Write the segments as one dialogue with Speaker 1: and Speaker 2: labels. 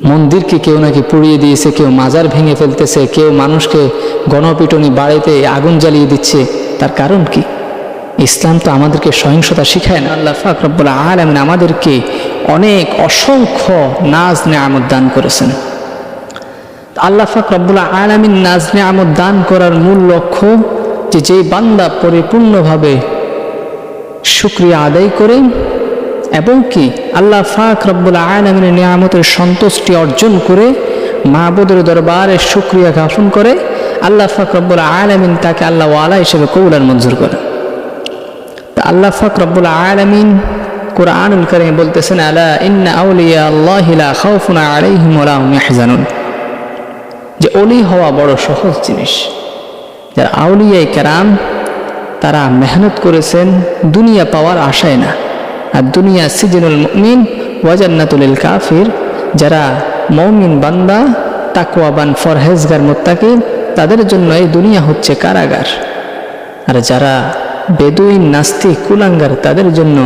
Speaker 1: মন্দিরকে কেউ নাকি পুড়িয়ে দিয়েছে, কেউ মাজার ভেঙে ফেলতেছে, কেউ মানুষকে গণপিটনি বাড়িতে আগুন জ্বালিয়ে দিচ্ছে। তার কারণ কি? ইসলাম তো আমাদেরকে সহিংসতা শিখায় না। আল্লাহ ফাকরবুল আলমিন আমাদেরকে অনেক অসংখ্য নাজ নেয়ামত দান করেছেন। আল্লাহ ফাকরবুল আলমিন নাজ নেয়ামত দান করার মূল লক্ষ্য যে যেই বান্দা পরিপূর্ণভাবে শুক্রিয়া আদায় করে এবং কি আল্লাহ ফাক রব্বুল আলমিনের নিয়ামতের সন্তুষ্টি অর্জন করে মাহবুদের দরবারে শুক্রিয়া জ্ঞাপন করে আল্লাহ ফাক রব্বুল আলমিন তাকে আল্লাহ ওয়ালা হিসেবে কবুলার মঞ্জুর করে। তা আল্লাহ ফাক রব্বুল আলমিন কোরআনুল করিম বলতেছেন, আলা ইন্না আউলিয়া আল্লাহ খাউফুন আলাইহিম ওয়া হুম ইয়াহজানুন যে অলি হওয়া বড় সহজ জিনিস। যারা আউলিয়াই কেরাম, তারা মেহনত করেছেন, দুনিয়া পাওয়ার আশায় না। আর দুনিয়া সিজনুল মিন ওয়াজান্নাতুল কাফির। যারা মৌমিন বান্দা তাকুয়াবান ফরহেজগার মোত্তাকি তাদের জন্য এই দুনিয়া হচ্ছে কারাগার। আর যারা বেদুইন, নাস্তিক, কুলাঙ্গার, তাদের জন্য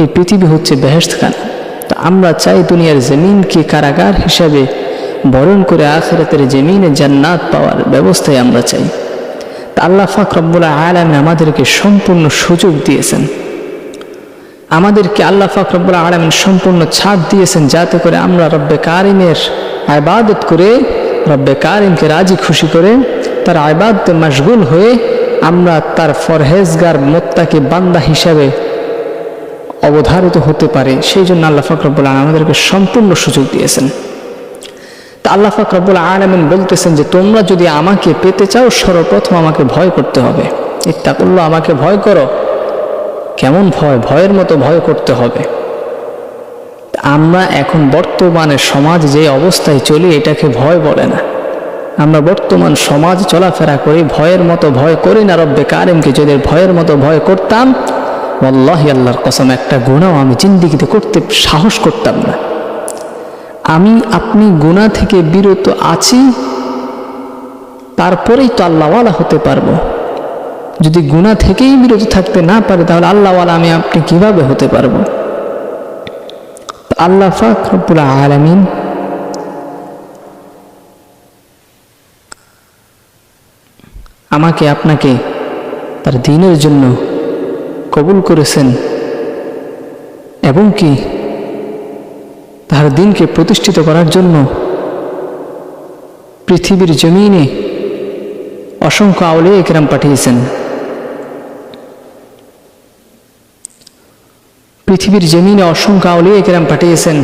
Speaker 1: এই পৃথিবী হচ্ছে বেহেস্তখানা তো আমরা চাই দুনিয়ার জমিনকে কারাগার হিসাবে বরণ করে আখেরাতের জমিনে জান্নাত পাওয়ার ব্যবস্থায় আমরা চাই। তা আল্লাহ ফাক রব্বুল্লাহ আলম আমাদেরকে সম্পূর্ণ সুযোগ দিয়েছেন। আমাদেরকে আল্লাহ ফাক রব্বুল্লাহ আলমিন সম্পূর্ণ ছাড় দিয়েছেন যাতে করে আমরা রব্বে কারিমের আবাদত করে রব্বে কারিমকে রাজি, খুশি করে তার আবাদতে মশগুল হয়ে আমরা তার ফরহেজগার, মোত্তাকে বান্দা হিসাবে অবধারিত হতে পারে। সেই জন্য আল্লাহ ফাকরবুল আমাদেরকে সম্পূর্ণ সুযোগ দিয়েছেন। তা আল্লাহ ফাকরবুল আলমিন বলতেছেন যে, তোমরা যদি আমাকে পেতে চাও, সর্বপ্রথম আমাকে ভয় করতে হবে। ইত্তাকুল্লাহ, আমাকে ভয় করো। কেমন ভয়? ভয়ের মতো ভয় করতে হবে। আমরা এখন বর্তমানে সমাজ যে অবস্থায় চলি, এটাকে ভয় বলে না। আমরা বর্তমান সমাজ চলাফেরা করি, ভয়ের মতো ভয় করি না রব্বে কারিমকে। যদি ভয়ের মতো ভয় করতাম আল্লাহ আল্লাহর কসম, একটা গুণাও আমি জিন্দিগিতে করতে সাহস করতাম না। আমি, আপনি গুণা থেকে বিরত আছি, তারপরেই তো আল্লাহওয়ালা হতে পারব। যদি গুণা থেকেই বিরত থাকতে না পারে, তাহলে আল্লাহওয়ালা আমি আপনি কীভাবে হতে পারব? আল্লাহ ফাক রব্বুল আলমিন আমাকে আপনাকে তার দিনের জন্য কবুল করেছেন এবং কি তার দিনকে প্রতিষ্ঠিত করার জন্য পৃথিবীর জমিনে অসংখ্য আউলে একরাম পাঠিয়েছেন। পৃথিবীর জমিনে অসংখ্য আউলে একরাম পাঠিয়েছেন।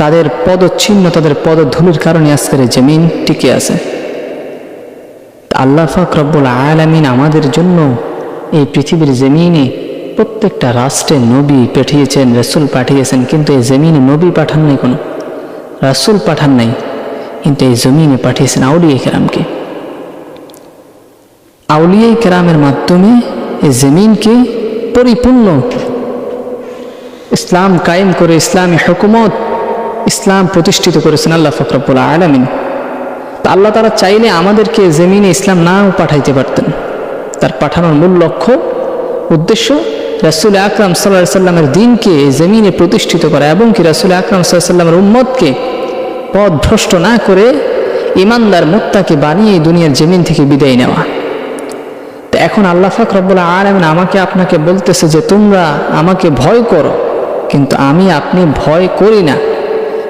Speaker 1: তাদের পদচ্ছিন্ন, তাদের পদধূলির কারণে আজকের জমিন টিকে আছে। আল্লাহ ফাক রব্বুল আলামিন আমাদের জন্য এই পৃথিবীর জমিনে প্রত্যেকটা রাষ্ট্রে নবী পাঠিয়েছেন, রসুল পাঠিয়েছেন, কিন্তু এই জমিনে নবী পাঠান নাই কোনো। রাসুল পাঠান নাই, কিন্তু এই জমিনে পাঠিয়েছেন আউলিয়া কেরামকে। আউলিয়া কেরামের মাধ্যমে এই জমিনকে পরিপূর্ণ ইসলাম কায়েম করে ইসলামী হুকুমত ইসলাম প্রতিষ্ঠিত করেছেন আল্লাহ ফকরবুল আলমিন। তা আল্লাহ তারা চাইলে আমাদেরকে জমিনে ইসলাম নাও পাঠাইতে পারতেন। তার পাঠানোর মূল লক্ষ্য, উদ্দেশ্য রাসুল আকরাম সাল্লাহ সাল্লামের দিনকে জমিনে প্রতিষ্ঠিত করা এবং কি রাসুল আকরাম সাল্লাহ সাল্লামের উম্মতকে পথ ভ্রষ্ট না করে ইমানদার মোত্তাকে বানিয়ে দুনিয়ার জমিন থেকে বিদায় নেওয়া। তো এখন আল্লাহ ফাক রব্বুল্লাহ আলমিন আমাকে আপনাকে বলতেছে যে তোমরা আমাকে ভয় করো। কিন্তু আমি আপনি ভয় করি না।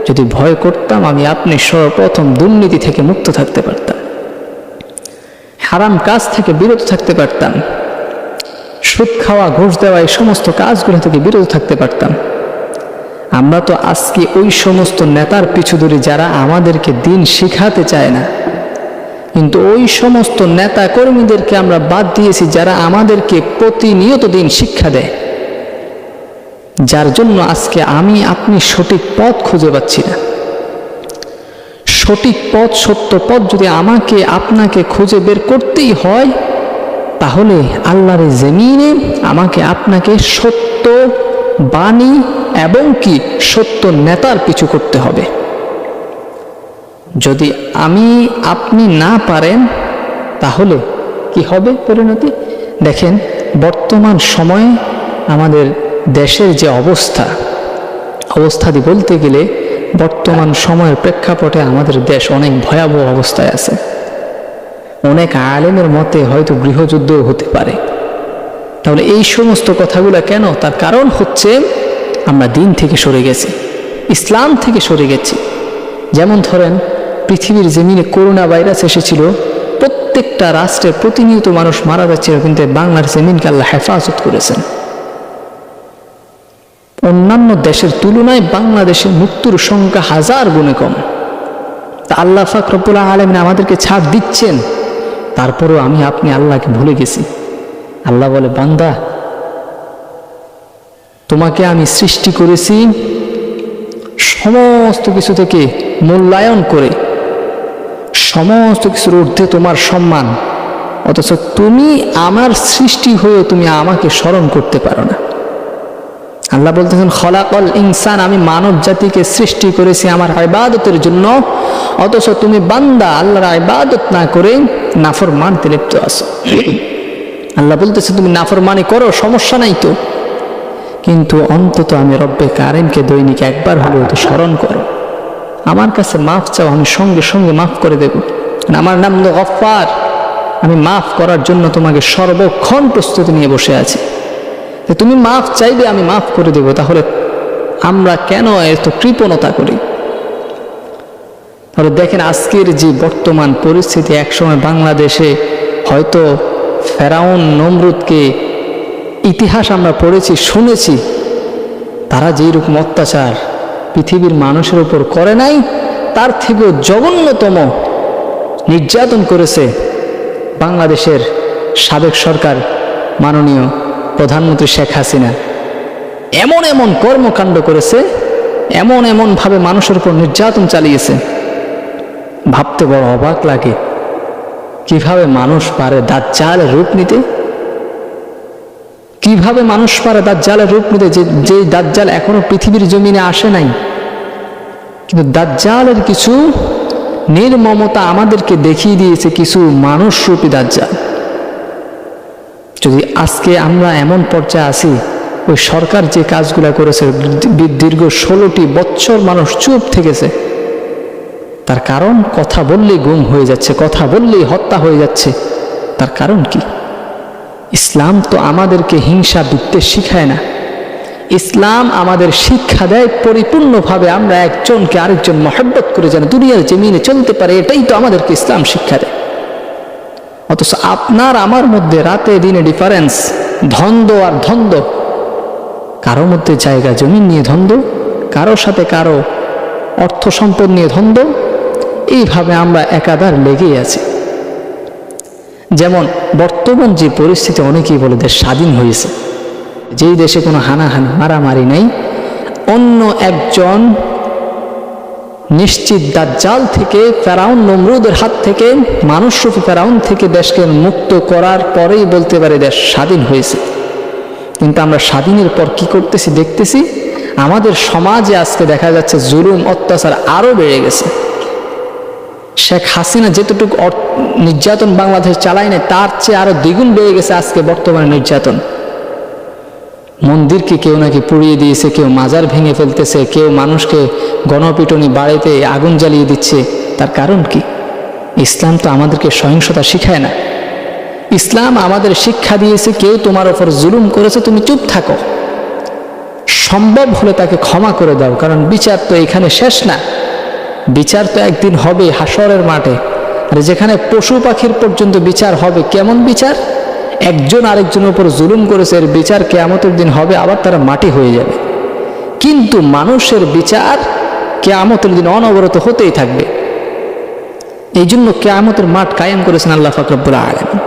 Speaker 1: যদি ভয় করতাম, আমি আপনি সর্বপ্রথম দুর্নীতি থেকে মুক্ত থাকতে পারতাম। হারাম কাজ থেকে বিরত থাকতে পারতাম। সুদ খাওয়া, ঘুষ দেওয়া, এই সমস্ত কাজগুলো থেকে বিরত থাকতে পারতাম। আমরা তো আজকে ওই সমস্ত নেতার পিছু ধরি যারা আমাদেরকে দিন শিখাতে চায় না। কিন্তু ওই সমস্ত নেতা কর্মীদেরকে আমরা বাদ দিয়েছি যারা আমাদেরকে প্রতিনিয়ত দিন শিক্ষা দেয়। যার জন্য আজকে আমি আপনি সঠিক পথ খুঁজে পাচ্ছি না। সঠিক পথ, সত্য পথ যদি আমাকে, আপনাকে খুঁজে বের করতেই হয়, তাহলে আল্লাহর জমিনে আমাকে আপনাকে সত্য বাণী এবং কি সত্য নেতার পিছু করতে হবে। যদি আমি, আপনি না পারেন, তাহলে কি হবে পরিণতি? দেখেন, বর্তমান সময়ে আমাদের দেশের যে অবস্থা, অবস্থাদি বলতে গেলে বর্তমান সময়ের প্রেক্ষাপটে আমাদের দেশ অনেক ভয়াবহ অবস্থায় আছে। অনেক আলেমের মতে হয়তো গৃহযুদ্ধও হতে পারে। তাহলে এই সমস্ত কথাগুলো কেন? তার কারণ হচ্ছে আমরা দিন থেকে সরে গেছি, ইসলাম থেকে সরে গেছি। যেমন ধরেন, পৃথিবীর জমিনে করোনা ভাইরাস এসেছিল, প্রত্যেকটা রাষ্ট্রের প্রতিনিয়ত মানুষ মারা যাচ্ছিল কিন্তু বাংলার জমিনকে আল্লাহ হেফাজত করেছেন। অন্যান্য দেশের তুলনায় বাংলাদেশের মৃত্যুর সংখ্যা হাজার গুণে কম। তা আল্লাহ ফাকরবুল্লাহ আলমিন আমাদেরকে ছাড় দিচ্ছেন। তারপরেও আমি আপনি আল্লাহকে ভুলে গেছি। আল্লাহ বলে, বান্দা, তোমাকে আমি সৃষ্টি করেছি সমস্ত কিছু থেকে মূল্যায়ন করে, সমস্ত কিছুর ঊর্ধ্বে তোমার সম্মান। অথচ তুমি আমার সৃষ্টি হয়ে তুমি আমাকে স্মরণ করতে পারো না। আল্লাহ বলতেছেন, খলাকল ইনসান, আমি মানব জাতিকে সৃষ্টি করেছি আমার ইবাদতের জন্য। অথচ তুমি বান্দা, আল্লাহর ইবাদত না করে নাফর মানতে লিপ্ত আছো। আল্লাহ বলতেছে, তুমি নাফরমানি করো, সমস্যা নাই তো। কিন্তু অন্তত আমি রব্বে কারিমকে দৈনিক একবার হলেও তো স্মরণ করো। আমার কাছে মাফ চাও, আমি সঙ্গে সঙ্গে মাফ করে দেব। আমার নাম তো গফার আমি মাফ করার জন্য তোমাকে সর্বক্ষণ প্রস্তুতি নিয়ে বসে আছি। তুমি মাফ চাইবে আমি মাফ করে দেব, তাহলে আমরা কেন এত কৃপণতা করি? তাহলে দেখেন আজকের যে বর্তমান পরিস্থিতি, একসময় বাংলাদেশে হয়তো ফেরাউন নমরুদকে ইতিহাস আমরা পড়েছি, শুনেছি, তারা যেই রকম অত্যাচার পৃথিবীর মানুষের উপর করে নাই, তার থেকেও জঘন্যতম নির্যাতন করেছে বাংলাদেশের সাবেক সরকার মাননীয় প্রধানমন্ত্রী শেখ হাসিনা এমন এমন কর্মকাণ্ড করেছে, এমন এমনভাবে মানুষের উপর নির্যাতন চালিয়েছে। ভাবতে বড় অবাক লাগে কীভাবে মানুষ পারে দাঁত দাজ্জালের রূপ নিতে? কীভাবে মানুষ পারে দাঁত দাজ্জালের রূপ নিতে যে যে দাজ্জাল এখনও পৃথিবীর জমিনে আসে নাই? কিন্তু দাজ্জালের কিছু নির্মমতা আমাদেরকে দেখিয়ে দিয়েছে কিছু মানুষ রূপী দাজ্জাল। যদি আজকে আমরা এমন পর্যায়ে আসি ওই সরকার যে কাজগুলো করেছে দীর্ঘ ষোলোটি বছর মানুষ চুপ থেকেছে, তার কারণ কথা বললেই গুম হয়ে যাচ্ছে, কথা বললেই হত্যা হয়ে যাচ্ছে, তার কারণ কি? ইসলাম তো আমাদেরকে হিংসা বিদ্বেষ শিখায় না। ইসলাম আমাদের শিক্ষা দেয় পরিপূর্ণভাবে আমরা একজনকে আরেকজন মহব্বত করে যেন দুনিয়ার জমিনে চলতে পারে, এটাই তো আমাদেরকে ইসলাম শিক্ষা দেয়। অথচ আপনার আমার মধ্যে রাতে দিনে ডিফারেন্স ধন্দ আর ধন্দ। কারও মধ্যে জায়গা জমি নিয়ে ধন্দ, কারও সাথে কারও অর্থ সম্পদ নিয়ে ধন্দ, এইভাবে আমরা একাধার লেগেই আছি। যেমন বর্তমান যে পরিস্থিতি অনেকেই বলে দেশ স্বাধীন হয়েছে। যেই দেশে কোনো হানাহানি, মারামারি নেই, অন্য একজন নিশ্চিত দাজ্জাল থেকে ফেরাউন নমরুদের হাত থেকে মানুষরূপী ফেরাউন থেকে দেশকে মুক্ত করার পরেই বলতে পারে দেশ স্বাধীন হয়েছে। কিন্তু আমরা স্বাধীনের পর কি করতেছি, দেখতেছি আমাদের সমাজে আজকে দেখা যাচ্ছে জুলুম, অত্যাচার আরও বেড়ে গেছে। শেখ হাসিনা যেতটুকু নির্যাতন বাংলাদেশ চালায় না তার চেয়ে আরও দ্বিগুণ বেড়ে গেছে আজকে বর্তমানে নির্যাতন। মন্দিরকে কেউ নাকি পুড়িয়ে দিয়েছে, কেউ মাজার ভেঙে ফেলতেছে, কেউ মানুষকে গণপিটনি বাড়িতে আগুন জ্বালিয়ে দিচ্ছে। তার কারণ কি? ইসলাম তো আমাদেরকে সহিংসতা শিখায় না। ইসলাম আমাদের শিক্ষা দিয়েছে, কেউ তোমার ওপর জুলুম করেছে, তুমি চুপ থাকো। সম্ভব হলে তাকে ক্ষমা করে দাও, কারণ বিচার তো এখানে শেষ না। বিচার তো একদিন হবে হাসরের মাঠে। আর যেখানে পশু পাখির পর্যন্ত বিচার হবে, কেমন বিচার? একজন আরেকজনের উপর জুলুম করেছে, এর বিচার কেয়ামতের দিন হবে, আবার তারা মাটি হয়ে যাবে। কিন্তু মানুষের বিচার কেয়ামতের দিন অনবরত হতেই থাকবে। এই জন্য কেয়ামতের মাঠ কায়েম করেছেন আল্লাহ ফাকরবুল আলম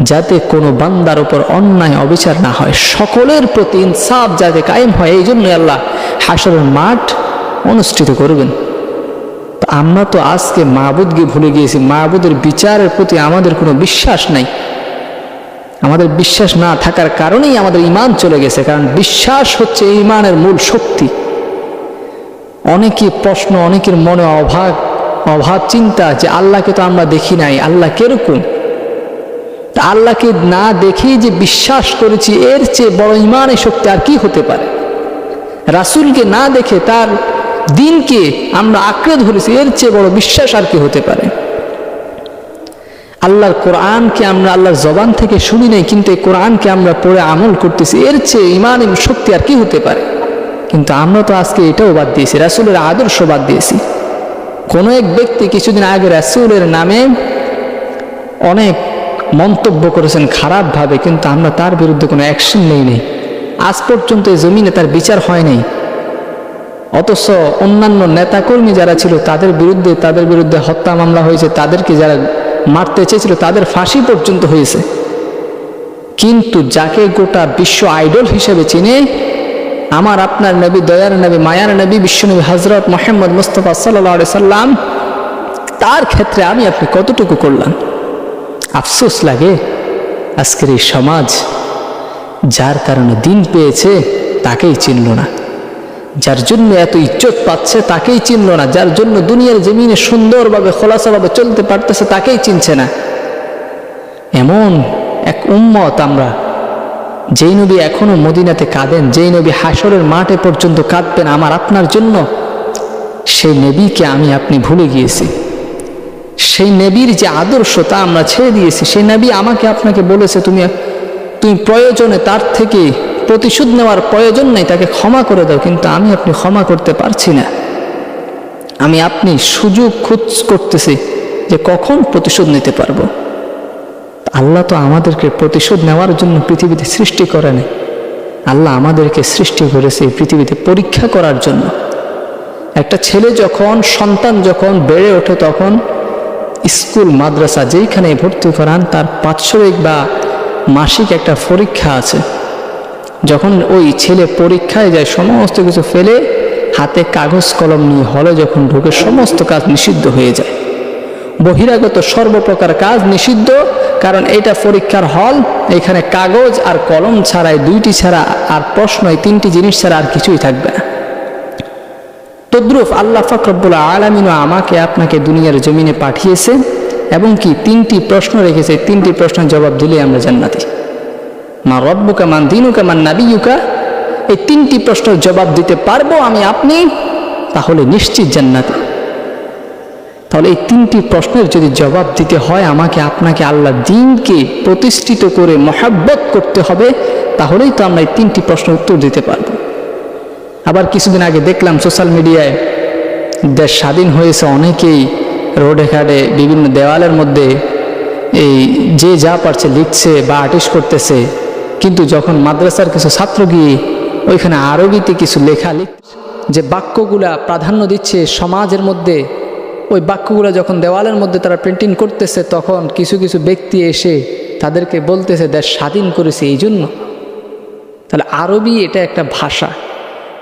Speaker 1: যাতে কোনো বান্দার উপর অন্যায়, অবিচার না হয়, সকলের প্রতি ইনসাফ যাতে কায়েম হয় এই জন্যই আল্লাহ হাসরের মাঠ অনুষ্ঠিত করবেন। আমরা তো আজকে মাহবুদকে ভুলে গিয়েছি মাহবুদের বিচারের প্রতি আমাদের কোনো বিশ্বাস নাই। আমাদের বিশ্বাস না থাকার কারণেই আমাদের ইমান চলে গেছে, কারণ বিশ্বাস হচ্ছে ইমানের মূল শক্তি। অনেকই প্রশ্ন, অনেকের মনে অভাব অভাব চিন্তা যে আল্লাহকে তো আমরা দেখি নাই, আল্লাহ কীরকম? তা আল্লাহকে না দেখেই যে বিশ্বাস করেছি, এর চেয়ে বড় ইমানের শক্তি আর কি হতে পারে? রাসুলকে না দেখে তার দিনকে আমরা আঁকড়ে ধরেছি, এর চেয়ে বড় বিশ্বাস আর কি হতে পারে? আল্লাহর কোরআনকে আমরা আল্লাহর জবান থেকে শুনি নাই, কিন্তু এই কোরআনকে আমরা পড়ে আমল করতেছি। এর চেয়ে ইমান শক্তি আর কি হতে পারে? কিন্তু আমরা তো আজকে এটাও বাদ দিয়েছি, রাসুলের আদর্শ বাদ দিয়েছি। কোনো এক ব্যক্তি কিছুদিন আগে রাসুলের নামে অনেক মন্তব্য করেছেন খারাপভাবে, কিন্তু আমরা তার বিরুদ্ধে কোনো অ্যাকশন নেই নেই আজ পর্যন্ত এই জমিনে তার বিচার হয় নাই। অথচ অন্যান্য নেতাকর্মী যারা ছিল, তাদের বিরুদ্ধে তাদের বিরুদ্ধে হত্যা মামলা হয়েছে, তাদেরকে যারা মারতে চেয়েছিল, তাদের ফাঁসি পর্যন্ত হয়েছে। কিন্তু যাকে গোটা বিশ্ব আইডল হিসেবে চিনে, আমার আপনার নবী, দয়ার নবী, মায়ার নবী, বিশ্বনবী হজরত মোহাম্মদ মুস্তফা সাল্লা সাল্লাম, তার ক্ষেত্রে আমি আপনি কতটুকু করলাম? আফসোস লাগে। আজকের এই সমাজ, যার কারণে দিন পেয়েছে, তাকেই চিনল না। যার জন্য এত ইজ্জত পাচ্ছে তাকেই চিনল না। যার জন্য দুনিয়ার জমিনে সুন্দরভাবে, খোলাসাভাবে চলতে পারতেছে তাকেই চিনছে না। এমন এক উম্মত আমরা, যেই নবী এখনও মদিনাতে কাঁদেন, যেই নবী হাসরের মাঠে পর্যন্ত কাঁদবেন, আমার আপনার জন্য সেই নবীকে আমি আপনি ভুলে গিয়েছি। সেই নবীর যে আদর্শ তা আমরা ছেড়ে দিয়েছি। সেই নবী আমাকে আপনাকে বলেছে, তুমি তুমি প্রয়োজনে তার থেকে প্রতিশোধ নেওয়ার প্রয়োজন নেই, তাকে ক্ষমা করে দাও, কিন্তু আমি আপনি ক্ষমা করতে পারছি না। আমি আপনি সুযোগ খুঁজ করতেছি যে কখন প্রতিশোধ নিতে পারব। আল্লাহ তো আমাদেরকে প্রতিশোধ নেওয়ার জন্য পৃথিবীতে সৃষ্টি করেনি আল্লাহ আমাদেরকে সৃষ্টি করেছে পৃথিবীতে পরীক্ষা করার জন্য। একটা ছেলে যখন, সন্তান যখন বেড়ে ওঠে, তখন স্কুল, মাদ্রাসা যেইখানে ভর্তি করান, তার বাৎসরিক বা মাসিক একটা পরীক্ষা আছে। যখন ওই ছেলে পরীক্ষায় যায়, সমস্ত কিছু ফেলে হাতে কাগজ, কলম নিয়ে হলে যখন ঢুকে, সমস্ত কাজ নিষিদ্ধ হয়ে যায়। বহিরাগত সর্বপ্রকার কাজ নিষিদ্ধ, কারণ এটা পরীক্ষার হল। এখানে কাগজ আর কলম ছাড়াই দুইটি ছাড়া আর প্রশ্ন এই তিনটি জিনিস ছাড়া আর কিছুই থাকবে না। তদ্রুফ আল্লাহ ফকরবুল্লা আলমিনও আমাকে আপনাকে দুনিয়ার জমিনে পাঠিয়েছে এবং কি তিনটি প্রশ্ন রেখেছে, তিনটি প্রশ্নের জবাব দিলে আমরা জান্নাতি। মা রব্বুকা মান দিনুকা মান নাবিউকা এই তিনটি প্রশ্নের জবাব দিতে পারব আমি আপনি? তাহলে নিশ্চিত জান্নাতি। তাহলে এই তিনটি প্রশ্নের যদি জবাব দিতে হয়, আমাকে আপনাকে আল্লাহ দিনকে প্রতিষ্ঠিত করে মহাব্বত করতে হবে, তাহলেই তো আমরা এই তিনটি প্রশ্নের উত্তর দিতে পারব। আবার কিছুদিন আগে দেখলাম সোশ্যাল মিডিয়ায় দেশ স্বাধীন হয়েছে অনেকেই, রোডে ঘাটে, বিভিন্ন দেওয়ালের মধ্যে এই যে যা পারছে লিখছে বা আর্টিস্ট করতেছে কিন্তু যখন মাদ্রাসার কিছু ছাত্র গিয়ে ওইখানে আরবিতে কিছু লেখা লিখ যে বাক্যগুলা প্রাধান্য দিচ্ছে সমাজের মধ্যে, ওই বাক্যগুলো যখন দেওয়ালের মধ্যে তারা প্রিন্টিং করতেছে, তখন কিছু কিছু ব্যক্তি এসে তাদেরকে বলতেছে, দেশ স্বাধীন করেছে এই জন্য তাহলে আরবি এটা একটা ভাষা।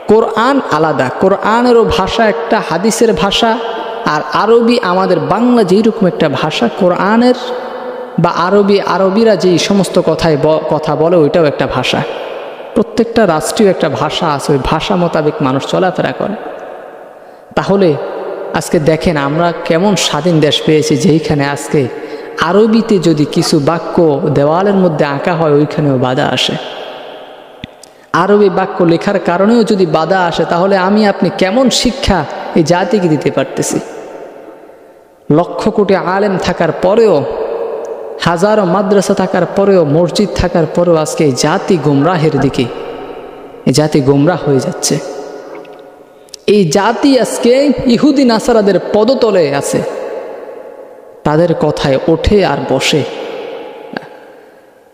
Speaker 1: কোরআন আলাদা। কোরআনেরও ভাষা একটা, হাদিসের ভাষা, আর আরবি আমাদের বাংলা যেই রকম একটা ভাষা, কোরআনের বা আরবি, আরবিরা যেই সমস্ত কথায় কথা বলে, ওইটাও একটা ভাষা। প্রত্যেকটা রাষ্ট্রীয় একটা ভাষা আছে, ওই ভাষা মোতাবেক মানুষ চলাফেরা করে। তাহলে আজকে দেখেন আমরা কেমন স্বাধীন দেশ পেয়েছি যেইখানে আজকে আরবিতে যদি কিছু বাক্য দেওয়ালের মধ্যে আঁকা হয়, ওইখানেও বাধা আসে। আরবি বাক্য লেখার কারণেও যদি বাধা আসে, তাহলে আমি আপনি কেমন শিক্ষা এই জাতিকে দিতে পারতেছি? লক্ষ কোটি আলেম থাকার পরেও হাজারো মাদ্রাসা থাকার পরেও, মসজিদ থাকার পরেও আজকে এই জাতি গুমরাহের দিকে, এই জাতি গুমরাহ হয়ে যাচ্ছে। এই জাতি আজকে ইহুদি নাসারাদের পদতলে আছে। তাদের কথায় ওঠে আর বসে।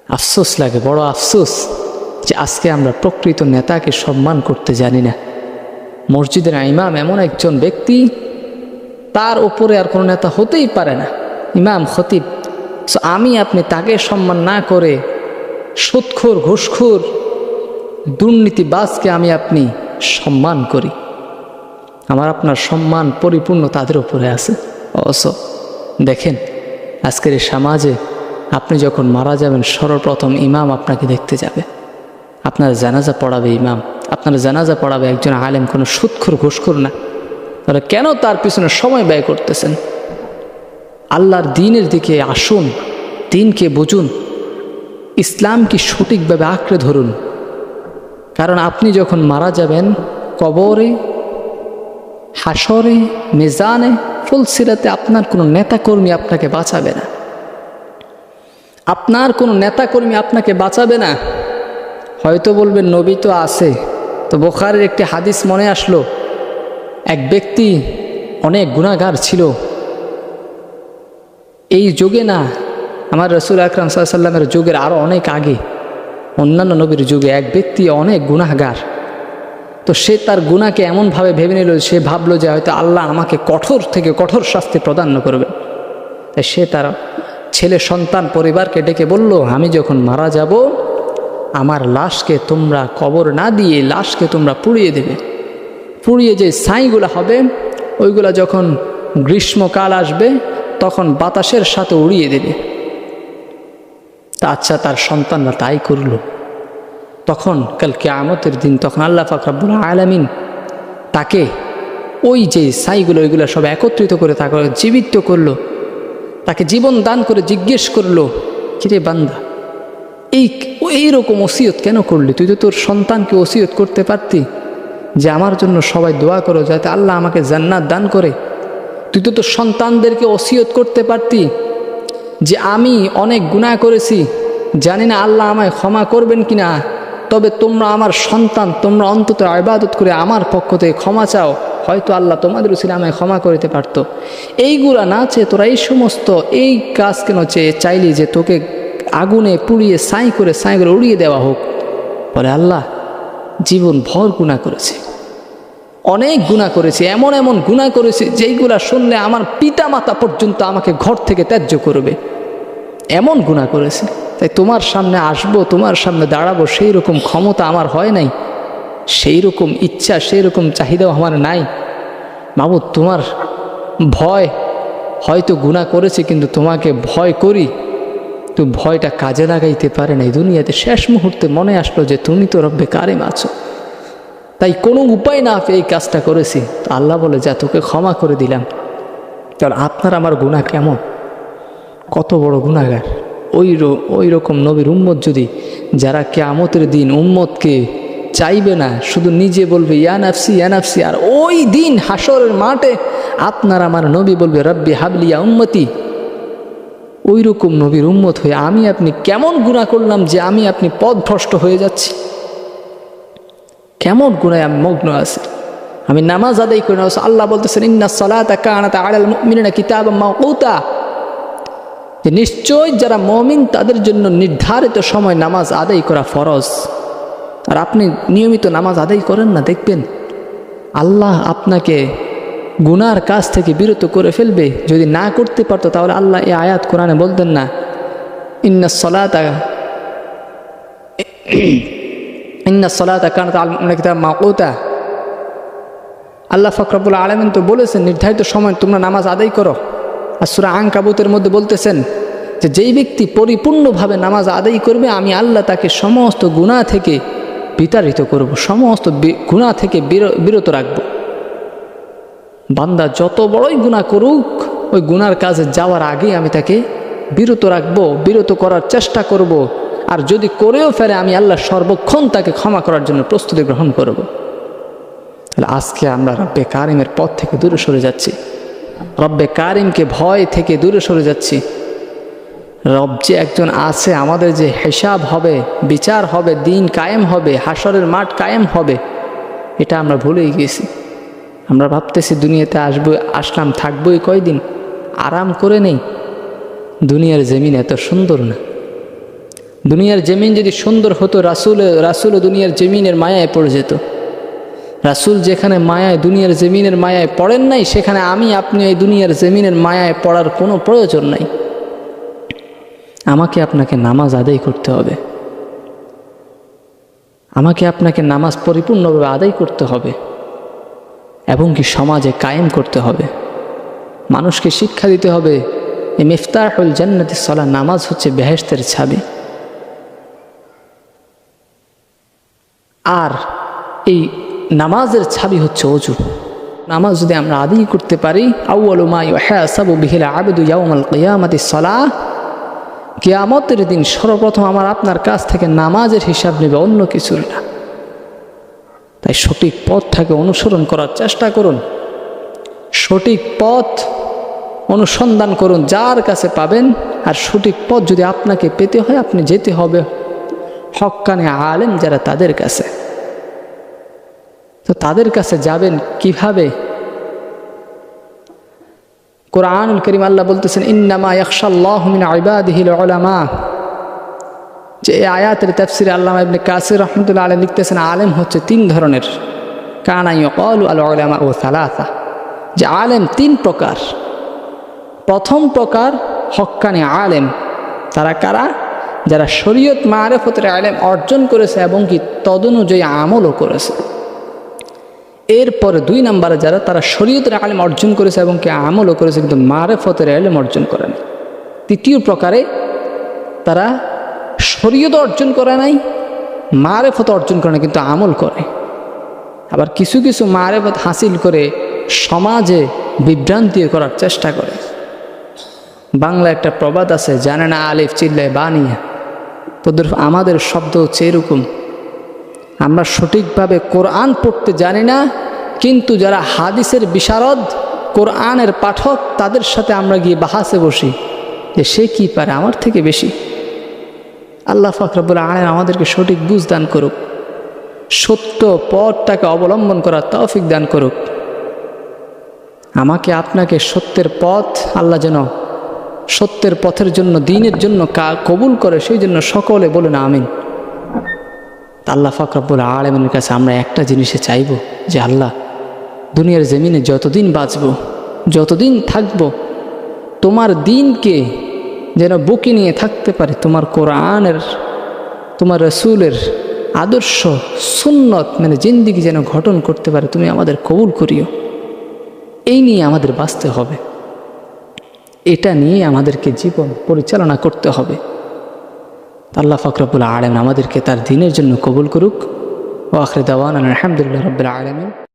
Speaker 1: আফসোস লাগে, বড় আফসোস যে আজকে আমরা প্রকৃত নেতাকে সম্মান করতে জানি না। মসজিদের ইমাম এমন একজন ব্যক্তি, তার ওপরে আর কোনো নেতা হতেই পারে না। ইমাম খতিব সো আমি আপনি তাকে সম্মান না করে সুৎখোর, ঘুষখোর, দুর্নীতিবাজকে আমি আপনি সম্মান করি। আমার আপনার সম্মান পরিপূর্ণ তাদের উপরে আছে। অবশ্য দেখেন, আজকের এই সমাজে আপনি যখন মারা যাবেন, সর্বপ্রথম ইমাম আপনাকে দেখতে যাবে। আপনার জানাজা পড়াবে ইমাম। আপনার জানাজা পড়াবে একজন আলেম, কোনো সুৎখর, ঘুষখোর না। তাহলে কেন তার পিছনে সময় ব্যয় করতেছেন? আল্লাহর দিনের দিকে আসুন, দিনকে বুঝুন, ইসলামকে সঠিকভাবে আঁকড়ে ধরুন। কারণ আপনি যখন মারা যাবেন, কবরে হাসরে মেজানে, ফুলসিরাতে আপনার কোনো নেতাকর্মী আপনাকে বাঁচাবে না। আপনার কোনো নেতাকর্মী আপনাকে বাঁচাবে না। হয়তো বলবেন, নবী তো আছে। তো বোখারের একটি হাদিস মনে আসলো। এক ব্যক্তি অনেক গুণাগার ছিল। এই যুগে না, আমার রসুল আকরাম সাল্লামের যুগের আরও অনেক আগে, অন্যান্য নবীর যুগে এক ব্যক্তি অনেক গুণাগার তো সে তার গুণাকে এমনভাবে ভেবে নিল, সে ভাবলো যে হয়তো আল্লাহ আমাকে কঠোর থেকে কঠোর শাস্তি প্রদান করবে। তাই সে তার ছেলে, সন্তান, পরিবারকে ডেকে বলল, আমি যখন মারা যাব, আমার লাশকে তোমরা কবর না দিয়ে লাশকে তোমরা পুড়িয়ে দেবে। পুড়িয়ে যে ছাইগুলো হবে, ওইগুলা যখন গ্রীষ্মকাল আসবে তখন বাতাসের সাথে উড়িয়ে দেবে। তা আচ্ছা তার সন্তানরা তাই করল। তখন কালকে আমতের দিন তখন আল্লাহ ফাকরাবুল আলামিন তাকে ওই যে সাইগুলো ওইগুলো সব একত্রিত করে তাকে জীবিত করল। তাকে জীবন দান করে জিজ্ঞেস করল, কিরে বান্দা, এই এইরকম ওসিয়ত কেন করলি? তুই তো তোর সন্তানকে ওসিয়ত করতে পারতি যে আমার জন্য সবাই দোয়া করো, যাতে আল্লাহ আমাকে জান্নাত দান করে। তুই তো তোর সন্তানদেরকে ওসিয়ত করতে পারতি যে আমি অনেক গুণা করেছি, জানি না আল্লাহ আমায় ক্ষমা করবেন কি না তবে তোমরা আমার সন্তান, তোমরা অন্তত আবাদত করে আমার পক্ষ থেকে ক্ষমা চাও, হয়তো আল্লাহ তোমাদের উচিত আমায় ক্ষমা করতে পারত। এইগুলা না চেয়ে তোরা এই সমস্ত, এই কাজ কেন চেয়ে চাইলি যে তোকে আগুনে পুড়িয়ে সাই করে সাই করে উড়িয়ে দেওয়া হোক? বলে আল্লাহ, জীবন ভর গুণা করেছে। অনেক গুণা করেছি, এমন এমন গুণা করেছি যেইগুলা শুনলে আমার পিতা মাতা পর্যন্ত আমাকে ঘর থেকে ত্যায্য করবে। এমন গুণা করেছি। তাই তোমার সামনে আসব, তোমার সামনে দাঁড়াবো সেই রকম ক্ষমতা আমার হয় নাই সেই রকম ইচ্ছা সেই রকম চাহিদাও আমার নাই। বাবু তোমার ভয়, হয়তো গুণা করেছে কিন্তু তোমাকে ভয় করি। তো ভয়টা কাজে লাগাইতে পারে নাই। দুনিয়াতে শেষ মুহূর্তে মনে আসলো যে তুমি তো রব্বে কারেম আছো। তাই কোনো উপায় না পেয়ে এই কাজটা করেছি। আল্লাহ বলে, যা, তোকে ক্ষমা করে দিলাম। তাহলে আপনার আমার গুণা কেমন? কত বড় গুণাগার ওই ওই রকম নবীর উম্মত যদি, যারা কেয়ামতের দিন উম্মতকে চাইবে না, শুধু নিজে বলবে ইয়ানাফসি ইয়ানাফসি আর ওই দিন হাসরের মাঠে আপনার আমার নবী বলবে, রব্বি হাবলিয়া উম্মতি, ওই রকম নবীর উম্মত হয়ে আমি আপনি কেমন গুণা করলাম যে আমি আপনি পথ ভ্রষ্ট হয়ে যাচ্ছি? কেমন গুণায় আমি মগ্ন আছি? আমি নামাজ আদায় করি না আল্লাহ বলতেছেন, ইন্না সালাত কানাতা আড়াল মিনা কিতাব মাউতা যে নিশ্চয় যারা মমিন, তাদের জন্য নির্ধারিত সময় নামাজ আদায় করা ফরজ। আর আপনি নিয়মিত নামাজ আদায় করেন না, দেখবেন আল্লাহ আপনাকে গুনার কাজ থেকে বিরত করে ফেলবে। যদি না করতে পারতো, তাহলে আল্লাহ এ আয়াত কোরআনে বলতেন না, ইন্না সলাতা ইন্না সলাতা মাকুতা আল্লাহ ফকরাবুল আলমিন তো বলেছেন, নির্ধারিত সময় তোমরা নামাজ আদায় করো। আর সুরা আং কাবুতের মধ্যে বলতেছেন যে, যেই ব্যক্তি পরিপূর্ণভাবে নামাজ আদায় করবে, আমি আল্লাহ তাকে সমস্ত গুণা থেকে বিতাড়িত করব, সমস্ত গুণা থেকে বিরত রাখব। বান্দা যত বড়ই গুণা করুক, ওই গুনার কাজে যাওয়ার আগেই আমি তাকে বিরত রাখব, বিরত করার চেষ্টা করব। আর যদি করেও ফেলে, আমি আল্লাহ সর্বক্ষণ তাকে ক্ষমা করার জন্য প্রস্তুতি গ্রহণ করব। তাহলে আজকে আমরা রব্বে কারিমের পথ থেকে দূরে সরে যাচ্ছি। রব্বে কারিমকে ভয় থেকে দূরে সরে যাচ্ছি। রব যে একজন আছে, আমাদের যে হিসাব হবে, বিচার হবে, দিন কায়েম হবে হাসরের মাঠ কায়েম হবে, এটা আমরা ভুলেই গেছি। আমরা ভাবতেছি দুনিয়াতে আসব, আসলাম, থাকবোই কয়দিন? আরাম করে নেই। দুনিয়ার জমিন এত সুন্দর না। দুনিয়ার জমিন যদি সুন্দর হতো, রাসুল রাসুল দুনিয়ার জমিনের মায়ায় পড়ে যেত। রাসুল যেখানে মায়ায়, দুনিয়ার জমিনের মায়ায় পড়েন নাই, সেখানে আমি, আপনি এই দুনিয়ার জমিনের মায়ায় পড়ার কোনো প্রয়োজন নাই। আমাকে আপনাকে নামাজ আদায় করতে হবে। আমাকে আপনাকে নামাজ পরিপূর্ণভাবে আদায় করতে হবে। এবং কি সমাজে কায়েম করতে হবে। মানুষকে শিক্ষা দিতে হবে এই মিফতাহুল জান্নাতি সলা নামাজ হচ্ছে বেহেস্তের ছাবি। আর এই নামাজের ছাবি হচ্ছে অজু। নামাজ যদি আমরা আদি করতে পারি আউআলুমাইয়ামাতি সলা কেয়ামতের দিন সর্বপ্রথম আমার আপনার কাছ থেকে নামাজের হিসাব নেবে অন্য কিছুর না। তাই সঠিক পথটাকে অনুসরণ করার চেষ্টা করুন। সঠিক পথ অনুসন্ধান করুন, যার কাছে পাবেন, আর সঠিক পথ যদি আপনাকে পেতে হয়, আপনি যেতে হবে। হক্কানে আলেম যারা তাদের কাছে। তো তাদের কাছে যাবেন কীভাবে? কোরআনুল করিম আল্লাহ বলতেছেন, ইন্নামা ইয়াকশাল্লাহ মিন ইবাদিহিল উলামা যে এই আয়াতের তাফসিরে আল্লামা ইবনে কাসির রহমতুল্লাহ আলম লিখতেছেন, আলেম হচ্ছে তিন ধরনের। কানাই কল আল উলামা ও সালাসা। যে আলেম তিন প্রকার। প্রথম প্রকার হক্কানি আলেম। তারা কারা? যারা শরীয়ত মারেফতের আলেম অর্জন করেছে এবং কি তদনুযায়ী আমলও করেছে। এরপরে দুই নম্বরে যারা তারা শরীয়তের আলেম অর্জন করেছে এবং কি আমলও করেছে, কিন্তু মারেফতের আলেম অর্জন করেন তৃতীয় প্রকারে তারা শরীয়ত অর্জন করে নাই, মারেফত অর্জন করে না কিন্তু আমল করে। আবার কিছু কিছু মারেফত হাসিল করে সমাজে বিভ্রান্তি করার চেষ্টা করে। বাংলা একটা প্রবাদ আছে, জানে না আলিফ, চিল্লায় বানিয়ে। তোদের আমাদের শব্দ হচ্ছে এরকম আমরা সঠিকভাবে কোরআন পড়তে জানি না, কিন্তু যারা হাদিসের বিশারদ, কোরআনের পাঠক, তাদের সাথে আমরা গিয়ে বাহাসে বসি যে সে কি পারে, আমার থেকে বেশি। আল্লাহ ফাকরাবুল আলেন আমাদেরকে সঠিক বুঝ দান করুক, সত্য পথটাকে অবলম্বন করার তৌফিক দান করুক। আমাকে আপনাকে সত্যের পথ আল্লাহ যেন সত্যের পথের জন্য, দিনের জন্য কা কবুল করে, সেই জন্য সকলে বলে না আমিন আল্লাহ ফাকরাবুল আলমের কাছে আমরা একটা জিনিসে চাইব যে, আল্লাহ, দুনিয়ার জমিনে যতদিন বাঁচব, যতদিন থাকব, তোমার দিনকে যেন বুকে নিয়ে থাকতে পারে, তোমার কোরআনের, তোমার রসুলের আদর্শ, সুন্নত মানে জিন্দিগি যেন ঘটন করতে পারে, তুমি আমাদের কবুল করিও। এই নিয়ে আমাদের বাঁচতে হবে। এটা নিয়ে আমাদেরকে জীবন পরিচালনা করতে হবে। আল্লাহ ফকরাবুল আলম আমাদেরকে তার দিনের জন্য কবুল করুক। ও আখরে দাওয়ান আলহামদুলিল্লাহ রবিল আলমিন।